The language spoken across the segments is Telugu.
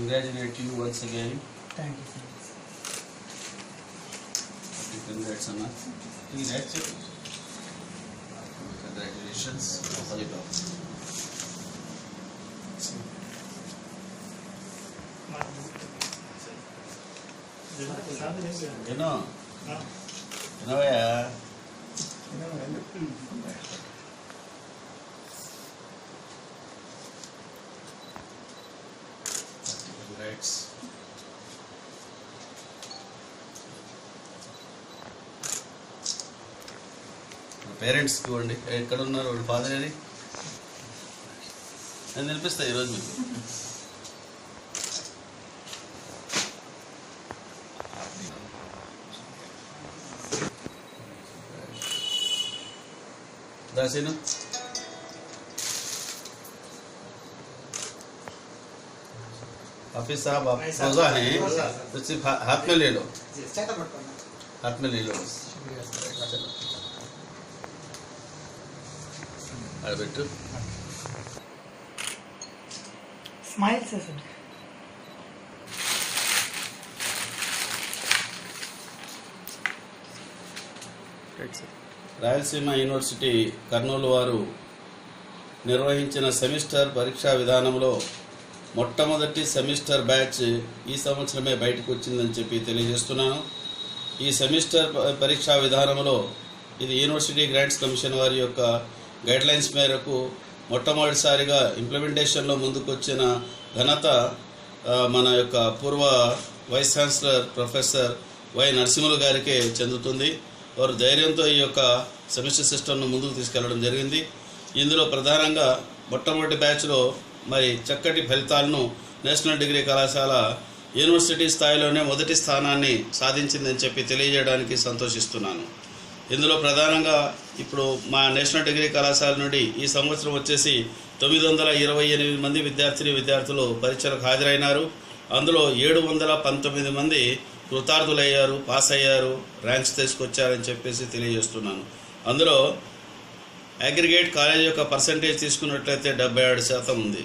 congratulate you once again. Thank you, sir. Congrats, Anna. Congrats. Congratulations. ಏನೋ ಏನವಯ್ಯ minutes. పేరెంట్స్ చూడండి ఎక్కడ ఉన్నారు వాళ్ళు ఫాదర్ అని నేను నిలిపిస్తా ఈరోజు మీకు. దాసేను हाफिज साहब आप रोजा हैं तो सिर्फ हा- हाथ में ले लो हाथ में ले लो बस चलो अरे बेटू smile sir Rayalaseema university Kurnool వారు నిర్వహించిన సెమిస్టర్ పరీక్షా విధానంలో మొట్టమొదటి సెమిస్టర్ బ్యాచ్ ఈ సంవత్సరమే బయటకు వచ్చిందని చెప్పి తెలియజేస్తున్నాను. ఈ సెమిస్టర్ పరీక్షా విధానంలో ఇది యూనివర్సిటీ గ్రాంట్స్ కమిషన్ వారి యొక్క గైడ్లైన్స్ మేరకు మొట్టమొదటిసారిగా ఇంప్లిమెంటేషన్లో ముందుకొచ్చిన ఘనత మన యొక్క పూర్వ vice chancellor professor Y Narasimhulu గారికే చెందుతుంది. వారు ధైర్యంతో ఈ యొక్క సెమిస్టర్ సిస్టమ్ను ముందుకు తీసుకెళ్ళడం జరిగింది. ఇందులో ప్రధానంగా మొట్టమొదటి బ్యాచ్లో మరి చక్కటి ఫలితాలను నేషనల్ డిగ్రీ కళాశాల యూనివర్సిటీ స్థాయిలోనే మొదటి స్థానాన్ని సాధించిందని చెప్పి తెలియజేయడానికి సంతోషిస్తున్నాను. ఇందులో ప్రధానంగా ఇప్పుడు మా నేషనల్ డిగ్రీ కళాశాల నుండి ఈ సంవత్సరం వచ్చేసి తొమ్మిది వందల ఇరవై ఎనిమిది మంది విద్యార్థిని విద్యార్థులు పరీక్షలకు హాజరైనారు. అందులో ఏడు వందల పంతొమ్మిది మంది కృతార్థులయ్యారు పాస్ అయ్యారు ర్యాంక్స్ తీసుకొచ్చారని చెప్పేసి తెలియజేస్తున్నాను. అందులో అగ్రిగేట్ కాలేజ్ యొక్క పర్సంటేజ్ తీసుకున్నట్లయితే డెబ్బై ఏడు శాతం ఉంది.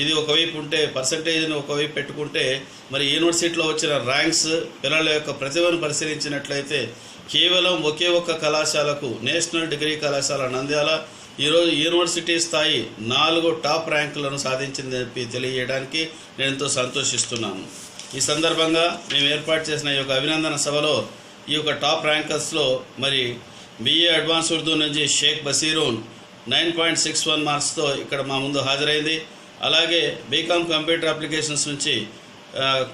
ఇది ఒకవైపు ఉంటే పర్సంటేజ్ని ఒకవైపు పెట్టుకుంటే మరి యూనివర్సిటీలో వచ్చిన ర్యాంక్స్ పిల్లల యొక్క ప్రతిభను పరిశీలించినట్లయితే కేవలం ఒకే ఒక్క కళాశాలకు నేషనల్ డిగ్రీ కళాశాల నంద్యాల ఈరోజు యూనివర్సిటీ స్థాయి నాలుగు టాప్ ర్యాంకులను సాధించిందని చెప్పి తెలియజేయడానికి నేను ఎంతో సంతోషిస్తున్నాను. ఈ సందర్భంగా మేము ఏర్పాటు చేసిన ఈ యొక్క అభినందన సభలో ఈ యొక్క టాప్ ర్యాంకర్స్లో మరి బిఏ అడ్వాన్స్ ఉర్దూ నుంచి Sheikh Basiroon nine point six one మార్క్స్తో ఇక్కడ మా ముందు హాజరైంది. అలాగే బీకామ్ కంప్యూటర్ అప్లికేషన్స్ నుంచి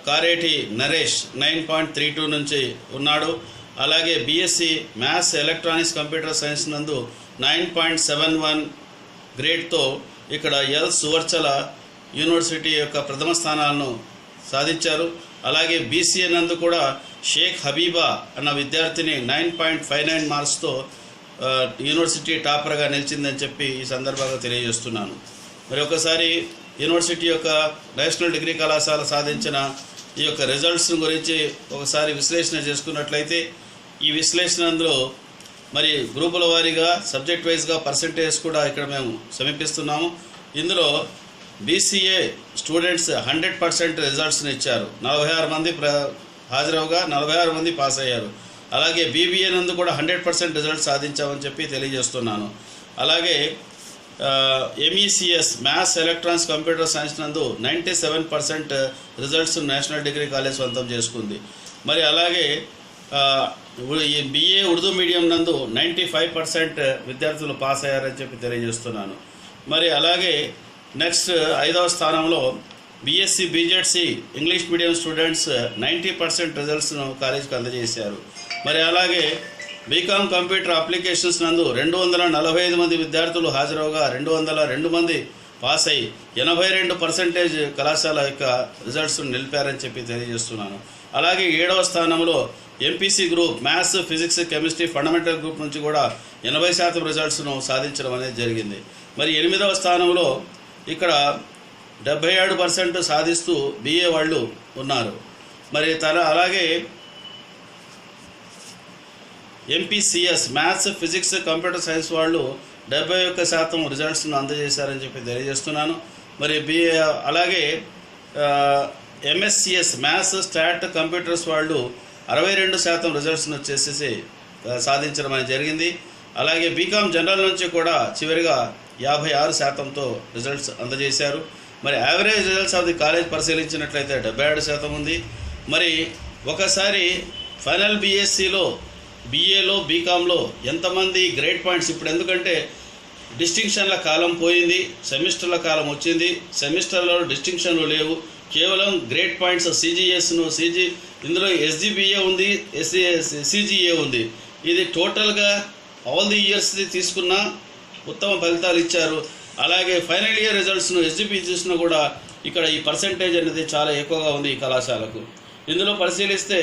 Kareti Naresh nine point three two నుంచి ఉన్నాడు. అలాగే BSc maths electronics computer science నందు నైన్ పాయింట్ సెవెన్ వన్ గ్రేడ్తో ఇక్కడ ఎల్ సువర్చల యూనివర్సిటీ యొక్క ప్రథమ స్థానాలను సాధించారు. అలాగే బీసీఏ నందు కూడా షేక్ హబీబా అన్న విద్యార్థిని నైన్ పాయింట్ ఫైవ్ నైన్ మార్క్స్తో యూనివర్సిటీ టాపర్గా నిలిచిందని చెప్పి ఈ సందర్భంగా తెలియజేస్తున్నాను. మరి ఒకసారి యూనివర్సిటీ యొక్క నేషనల్ డిగ్రీ కళాశాల సాధించిన ఈ యొక్క రిజల్ట్స్ గురించి ఒకసారి విశ్లేషణ చేసుకున్నట్లయితే ఈ విశ్లేషణ అందులో మరి గ్రూపుల వారీగా సబ్జెక్ట్ వైజ్గా పర్సంటేజ్ కూడా ఇక్కడ మేము సమీపిస్తున్నాము. ఇందులో బీసీఏ స్టూడెంట్స్ హండ్రెడ్ పర్సెంట్ రిజల్ట్స్ని ఇచ్చారు. నలభై ఆరు మంది ప్ర హాజరవగా నలభై ఆరు మంది పాస్ అయ్యారు. అలాగే బీబీఏ నందు కూడా హండ్రెడ్ పర్సెంట్ రిజల్ట్ సాధించామని చెప్పి తెలియజేస్తున్నాను. అలాగే MECS maths electronics computer science నందు ninety seven percent results national degree college సొంతం చేసుకుంది. మరి అలాగే ఈ బిఏ ఉర్దూ మీడియం నందు నైంటీ ఫైవ్ పర్సెంట్ విద్యార్థులు పాస్ అయ్యారని చెప్పి తెలియజేస్తున్నాను. మరి అలాగే నెక్స్ట్ ఐదవ స్థానంలో BSc BZC English medium students ninety percent రిజల్ట్స్ను కాలేజీకి అందజేశారు. మరి అలాగే బీకామ్ కంప్యూటర్ అప్లికేషన్స్ నందు రెండు వందల నలభై ఐదు మంది విద్యార్థులు హాజరవగా రెండు వందల రెండు మంది పాస్ అయ్యి ఎనభై రెండు పర్సెంటేజ్ కళాశాల యొక్క రిజల్ట్స్ నిలిపారని చెప్పి తెలియజేస్తున్నాను. అలాగే ఏడవ స్థానంలో MPC group maths physics chemistry fundamental group నుంచి కూడా ఎనభై శాతం రిజల్ట్స్ను సాధించడం అనేది జరిగింది. మరి ఎనిమిదవ స్థానంలో ఇక్కడ డెబ్బై ఏడు పర్సెంట్ సాధిస్తూ బిఏ వాళ్ళు ఉన్నారు. మరి తన అలాగే MPCS maths physics computer science వాళ్ళు డెబ్బై ఒక్క శాతం రిజల్ట్స్ను అందజేశారని చెప్పి తెలియజేస్తున్నాను. మరి బిఏ అలాగే ఎంఎస్సిఎస్ మ్యాథ్స్ స్టాట్ కంప్యూటర్స్ వాళ్ళు అరవై రెండు శాతం రిజల్ట్స్ను వచ్చేసేసి సాధించడం అనేది జరిగింది. అలాగే బీకామ్ జనరల్ నుంచి కూడా చివరిగా యాభై ఆరు శాతంతో రిజల్ట్స్ అందజేశారు. మరి average results of the college పరిశీలించినట్లయితే డెబ్బై ఏడు శాతం ఉంది. మరి ఒకసారి ఫైనల్ బీఎస్సీలో బీఏలో బీకామ్లో ఎంతమంది గ్రేడ్ పాయింట్స్ ఇప్పుడు ఎందుకంటే డిస్టింక్షన్ల కాలం పోయింది సెమిస్టర్ల కాలం వచ్చింది. సెమిస్టర్లో డిస్టింక్షన్లు లేవు. కేవలం గ్రేడ్ పాయింట్స్ సిజిఎస్ను సిజి ఇందులో ఎస్జిబిఏ ఉంది ఎస్సీ సిజిఏ ఉంది. ఇది టోటల్గా ఆల్ ది ఇయర్స్ది తీసుకున్న ఉత్తమ ఫలితాలు ఇచ్చారు. అలాగే ఫైనల్ ఇయర్ రిజల్ట్స్ను ఎస్జిపి చూసినా కూడా ఇక్కడ ఈ పర్సంటేజ్ అనేది చాలా ఎక్కువగా ఉంది ఈ కళాశాలకు. ఇందులో పరిశీలిస్తే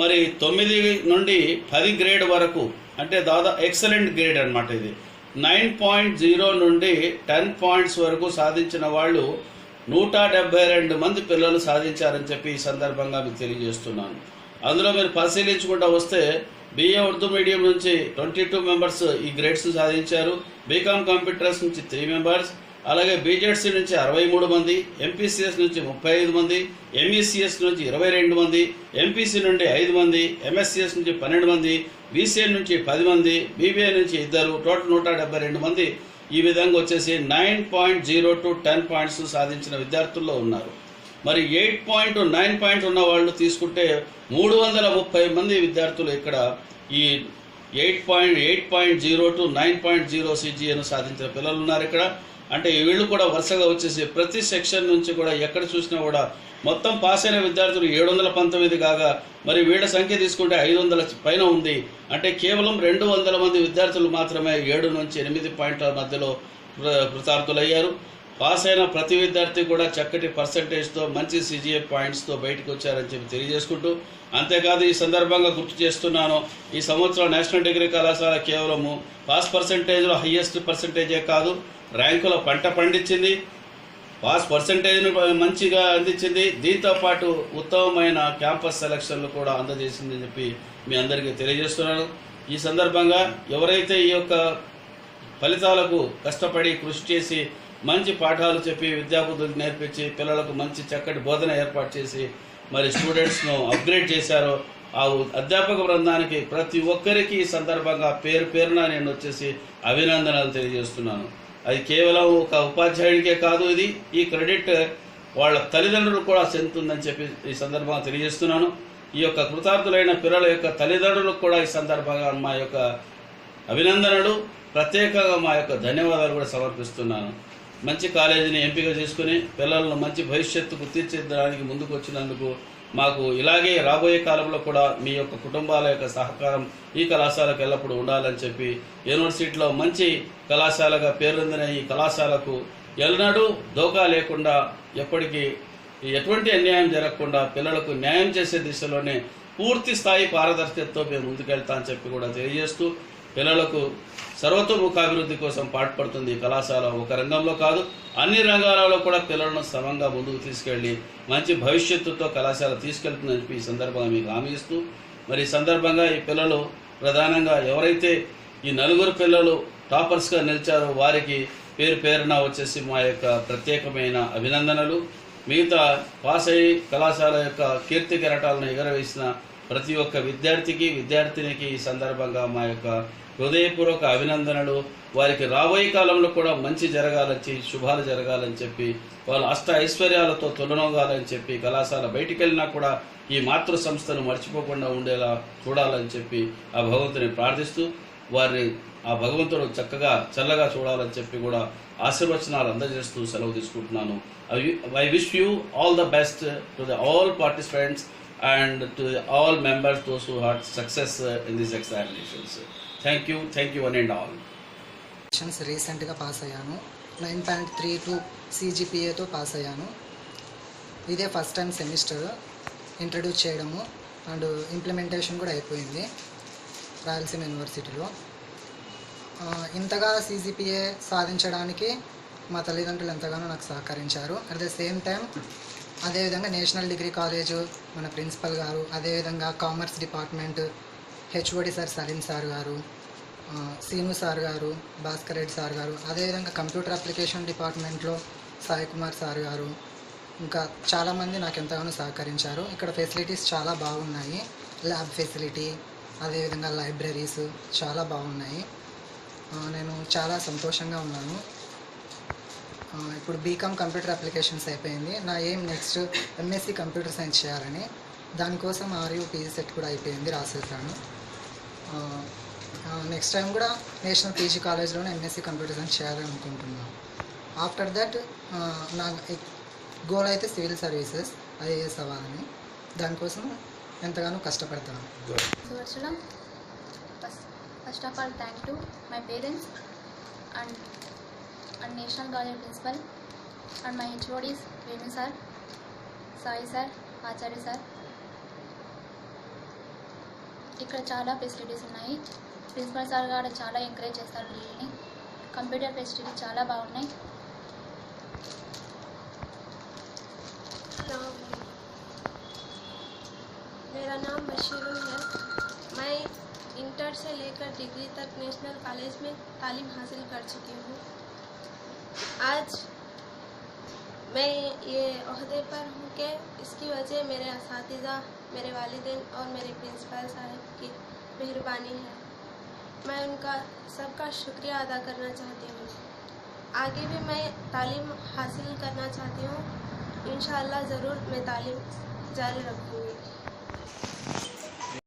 మరి తొమ్మిది నుండి పది గ్రేడ్ వరకు అంటే దాదాపు ఎక్సలెంట్ గ్రేడ్ అన్నమాట ఇది. నైన్ పాయింట్ జీరో నుండి టెన్ పాయింట్స్ వరకు సాధించిన వాళ్ళు నూట డెబ్బై రెండు మంది పిల్లలు సాధించారని చెప్పి ఈ సందర్భంగా మీకు తెలియజేస్తున్నాను. అందులో మీరు పరిశీలించుకుంటూ వస్తే బిఏ ఉర్దూ మీడియం నుంచి ట్వంటీ టూ మెంబర్స్ ఈ గ్రేడ్స్ సాధించారు. బీకామ్ కంప్యూటర్స్ నుంచి త్రీ మెంబర్స్ అలాగే బీజెడ్సీ నుంచి అరవై మూడు మంది ఎంపీసీఎస్ నుంచి ముప్పై ఐదు మంది ఎంఈసీఎస్ నుంచి ఇరవై రెండు మంది ఎంపీసీ నుండి ఐదు మంది ఎంఎస్సిఎస్ నుంచి పన్నెండు మంది బీసీఏ నుంచి పది మంది బీబీఏ నుంచి ఇద్దరు టోటల్ నూట డెబ్బై రెండు మంది. ఈ విధంగా వచ్చేసి nine point zero to ten points సాధించిన విద్యార్థుల్లో ఉన్నారు. మరి ఎయిట్ పాయింట్ నైన్ పాయింట్ ఉన్న వాళ్ళు తీసుకుంటే మూడు వందల ముప్పై మంది విద్యార్థులు ఇక్కడ ఈ eight point eight point zero to nine point zero సిజిఏను సాధించిన పిల్లలు ఉన్నారు ఇక్కడ. అంటే వీళ్ళు కూడా వరుసగా వచ్చేసి ప్రతి సెక్షన్ నుంచి కూడా ఎక్కడ చూసినా కూడా మొత్తం పాస్ అయిన విద్యార్థులు ఏడు వందల పంతొమ్మిది కాగా మరి వీళ్ళ సంఖ్య తీసుకుంటే ఐదు వందల పైన ఉంది. అంటే కేవలం రెండు వందల మంది విద్యార్థులు మాత్రమే ఏడు నుంచి ఎనిమిది పాయింట్ల మధ్యలో కృతార్థులయ్యారు పాస్ అయిన ప్రతి విద్యార్థి కూడా చక్కటి పర్సంటేజ్తో మంచి సిజిఏ పాయింట్స్తో బయటకు వచ్చారని చెప్పి తెలియజేసుకుంటూ అంతేకాదు ఈ సందర్భంగా గుర్తు చేస్తున్నాను ఈ సంవత్సరం నేషనల్ డిగ్రీ కళాశాల కేవలము పాస్ పర్సంటేజ్లో హయ్యెస్ట్ పర్సంటేజే కాదు ర్యాంకులో పంట పండించింది పాస్ పర్సంటేజ్ను మంచిగా అందించింది దీంతో పాటు ఉత్తమమైన క్యాంపస్ సెలక్షన్లు కూడా అందజేసిందని చెప్పి మీ అందరికీ తెలియజేస్తున్నాను. ఈ సందర్భంగా ఎవరైతే ఈ యొక్క ఫలితాలకు కష్టపడి కృషి చేసి మంచి పాఠాలు చెప్పి విద్యాబుద్ధులు నేర్పించి పిల్లలకు మంచి చక్కటి బోధన ఏర్పాటు చేసి మరి స్టూడెంట్స్ను అప్గ్రేడ్ చేశారో ఆ అధ్యాపక బృందానికి ప్రతి ఒక్కరికి ఈ సందర్భంగా పేరు పేరున నేను వచ్చేసి అభినందనలు తెలియజేస్తున్నాను. అది కేవలం ఒక ఉపాధ్యాయుడికే కాదు ఇది ఈ క్రెడిట్ వాళ్ళ తల్లిదండ్రులు కూడా చెందుతుందని చెప్పి ఈ సందర్భంగా తెలియజేస్తున్నాను. ఈ యొక్క కృతార్థులైన పిల్లల యొక్క తల్లిదండ్రులకు కూడా ఈ సందర్భంగా మా యొక్క అభినందనలు. ప్రత్యేకంగా మా యొక్క ధన్యవాదాలు కూడా సమర్పిస్తున్నాను. మంచి కాలేజీని ఎంపిక చేసుకుని పిల్లలను మంచి భవిష్యత్తుకు తీర్చిదిద్దడానికి ముందుకు వచ్చినందుకు మాకు ఇలాగే రాబోయే కాలంలో కూడా మీ యొక్క కుటుంబాల యొక్క సహకారం ఈ కళాశాలకు ఎల్లప్పుడూ ఉండాలని చెప్పి యూనివర్సిటీలో మంచి కళాశాలగా పేరొందిన ఈ కళాశాలకు ఎల్లనాడు దోకా లేకుండా ఎప్పటికీ ఎటువంటి అన్యాయం జరగకుండా పిల్లలకు న్యాయం చేసే దిశలోనే పూర్తి స్థాయి పారదర్శకతతో మేము ముందుకెళ్తామని చెప్పి కూడా తెలియజేస్తూ పిల్లలకు సర్వతోముఖాభివృద్ధి కోసం పాటుపడుతుంది కళాశాల. ఒక రంగంలో కాదు అన్ని రంగాలలో కూడా పిల్లలను సమంగా ముందుకు తీసుకెళ్ళి మంచి భవిష్యత్తుతో కళాశాల తీసుకెళ్తుందని చెప్పి ఈ సందర్భంగా మీకు హామీ ఇస్తూ మరి ఈ సందర్భంగా ఈ పిల్లలు ప్రధానంగా ఎవరైతే ఈ నలుగురు పిల్లలు టాపర్స్గా నిలిచారో వారికి పేరు పేరున వచ్చేసి మా యొక్క ప్రత్యేకమైన అభినందనలు. మిగతా పాస్ అయ్యి కళాశాల యొక్క కీర్తి కెరటాలను ఎగరవేసిన ప్రతి ఒక్క విద్యార్థికి విద్యార్థినికి ఈ సందర్భంగా మా యొక్క హృదయపూర్వక అభినందనలు. వారికి రాబోయే కాలంలో కూడా మంచి జరగాలని శుభాలు జరగాలని చెప్పి వాళ్ళు అష్ట ఐశ్వర్యాలతో తొలనోగాలని చెప్పి కళాశాల బయటికి వెళ్ళినా కూడా ఈ మాతృ సంస్థను మర్చిపోకుండా ఉండేలా చూడాలని చెప్పి ఆ భగవంతుని ప్రార్థిస్తూ వారిని ఆ భగవంతుడు చక్కగా చల్లగా చూడాలని చెప్పి కూడా ఆశీర్వచనాలు అందజేస్తూ సెలవు తీసుకుంటున్నాను. I wish you all the best to the all participants and to all members those who had success in this examinations thank you thank you one and all sessions రీసెంట్గా పాస్ అయ్యాను నైన్ పాయింట్ త్రీ టూ సీజీపీఏతో పాస్ అయ్యాను ఇదే ఫస్ట్ టైం సెమిస్టర్ ఇంట్రడ్యూస్ చేయడము అండ్ ఇంప్లిమెంటేషన్ కూడా అయిపోయింది రాయలసీమ యూనివర్సిటీలో ఇంతగా సీజీపీఏ సాధించడానికి మా తల్లిదండ్రులు ఎంతగానో నాకు సహకరించారు. అట్ ద సేమ్ టైం అదేవిధంగా నేషనల్ డిగ్రీ కాలేజు మన ప్రిన్సిపల్ గారు అదేవిధంగా commerce department HOD sir Saleem sir గారు సీను సార్ గారు భాస్కర్ రెడ్డి సార్ గారు అదేవిధంగా కంప్యూటర్ అప్లికేషన్ డిపార్ట్మెంట్లో సాయి కుమార్ సార్ గారు ఇంకా చాలామంది నాకు ఎంతగానో సహకరించారు. ఇక్కడ ఫెసిలిటీస్ చాలా బాగున్నాయి. ల్యాబ్ ఫెసిలిటీ అదేవిధంగా లైబ్రరీస్ చాలా బాగున్నాయి. నేను చాలా సంతోషంగా ఉన్నాను. ఇప్పుడు బీకామ్ కంప్యూటర్ అప్లికేషన్స్ అయిపోయింది. నా ఏం నెక్స్ట్ ఎంఎస్సి కంప్యూటర్ సైన్స్ చేయాలని. దానికోసం ఆర్యూ పీజీ సెట్ కూడా అయిపోయింది రాసేసాను. నెక్స్ట్ టైం కూడా నేషనల్ పీజీ కాలేజ్లోనే ఎంఎస్సి కంప్యూటర్ సైన్స్ చేయాలని అనుకుంటున్నాను. ఆఫ్టర్ దట్ నా గోల్ అయితే సివిల్ సర్వీసెస్ ఐఏఎస్ అవ్వాలని. దానికోసం ఎంతగానో కష్టపడతాను. First of all thank to my parents and and and National College Principal and my HODs Venu sir, Sai sir, Acharya sir. ఇక్కడ చాలా ఫెసిలిటీస్ ఉన్నాయి ప్రిన్సిపల్ సార్ కూడా చాలా ఎంకరేజ్ చేస్తారు పిల్లల్ని కంప్యూటర్ ఫెసిలిటీ చాలా బాగున్నాయి नाम मेरा नाम बशीरुल है मैं इंटर से लेकर डिग्री तक नेशनल कॉलेज में तालीम हासिल कर चुकी हूँ आज मैं ये अहदे पर हूँ कि इसकी वजह मेरे इस मेरे वालिदैन और मेरे प्रिंसिपल साहब की मेहरबानी है। मैं उनका सबका शुक्रिया अदा करना चाहती हूँ। आगे भी मैं तालीम हासिल करना चाहती हूँ। इन ज़रूर मैं तालीम जारी रखूँगी।